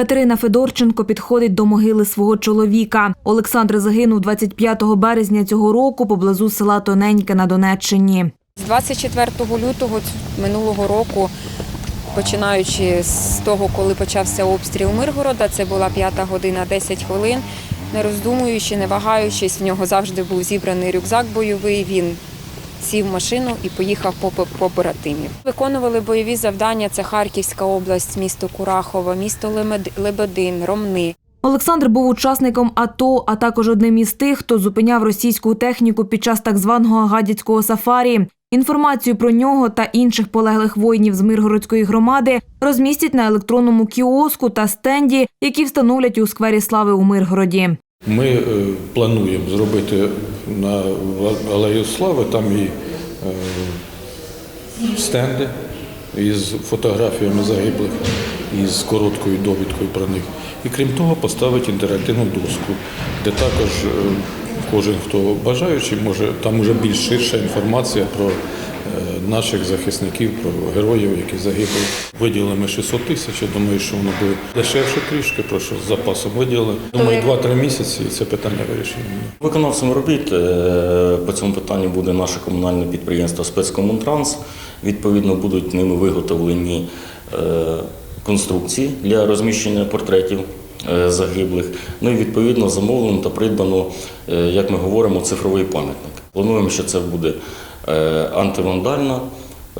Катерина Федорченко підходить до могили свого чоловіка. Олександр загинув 25 березня цього року поблизу села Тоненьке на Донеччині. З 24 лютого минулого року, починаючи з того, коли почався обстріл Миргорода, це була п'ята година 10 хвилин. Не роздумуючи, не вагаючись, в нього завжди був зібраний рюкзак бойовий. Він сів в машину і поїхав по по- побратимів. Виконували бойові завдання. Це Харківська область, місто Курахова, місто Лебедин, Ромни. Олександр був учасником АТО, а також одним із тих, хто зупиняв російську техніку під час так званого гадяцького сафарі. Інформацію про нього та інших полеглих воїнів з Миргородської громади розмістять на електронному кіоску та стенді, які встановлять у сквері слави у Миргороді. Ми е, плануємо зробити на Алею Слави там і е, стенди із фотографіями загиблих і з короткою довідкою про них. І крім того, поставить інтерактивну доску, де також е, кожен, хто бажаючий, може там вже більш ширша інформація про наших захисників, про героїв, які загибли. Виділили ми 600 тисяч. Я думаю, що воно буде дешевше трішки, про що з запасом виділили. Думаю, 2-3 місяці і це питання вирішено. Виконавцем робіт е, по цьому питанню буде наше комунальне підприємство Спецкомунтранс. Відповідно, будуть ними виготовлені е, конструкції для розміщення портретів е, загиблих. Ну і відповідно замовлено та придбано, е, як ми говоримо, цифровий пам'ятник. Плануємо, що це буде е, антивандально.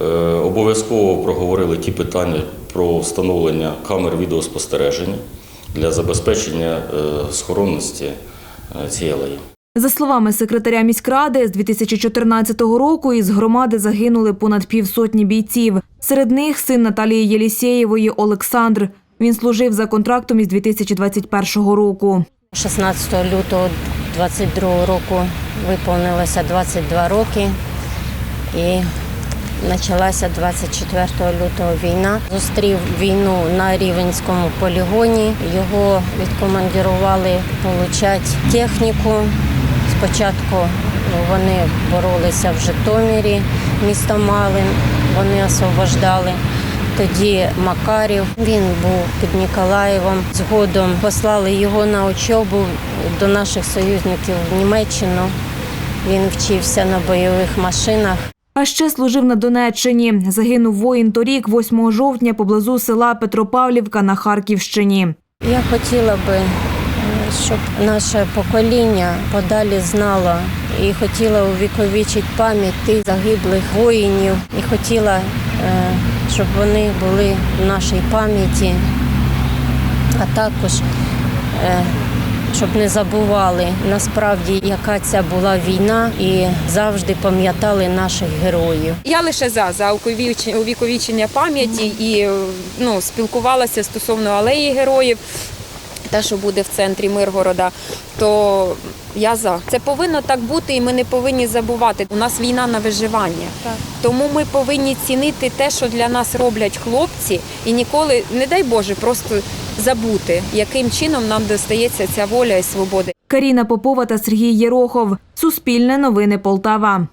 Е, Обов'язково проговорили ті питання про встановлення камер відеоспостереження для забезпечення е, схоронності цієї алеї. За словами секретаря міськради, з 2014 року із громади загинули понад півсотні бійців. Серед них син Наталії Єлісєєвої Олександр. Він служив за контрактом із 2021 року. 16 лютого 22 року виповнилося 22 роки і почалася 24 лютого війна. Зустрів війну на Рівенському полігоні. Його відкомандірували получати техніку. Спочатку вони боролися в Житомирі, місто Малин, вони освобождали. Тоді Макарів, він був під Ніколаєвом. Згодом послали його на учобу до наших союзників в Німеччину. Він вчився на бойових машинах. А ще служив на Донеччині. Загинув воїн торік, 8 жовтня, поблизу села Петропавлівка на Харківщині. Я хотіла би, щоб наше покоління подалі знало і хотіла увіковічити пам'ять тих загиблих воїнів, і хотіла, е, щоб вони були в нашій пам'яті, а також е, щоб не забували насправді, яка ця була війна, і завжди пам'ятали наших героїв. Я лише за, за увіковіч- увіковічення пам'яті і ну, спілкувалася стосовно алеї героїв, те, що буде в центрі Миргорода, то я за. Це повинно так бути, і ми не повинні забувати. У нас війна на виживання. Тому ми повинні цінити те, що для нас роблять хлопці, і ніколи, не дай Боже, просто забути, яким чином нам достається ця воля і свобода. Каріна Попова та Сергій Єрохов. Суспільне новини Полтава.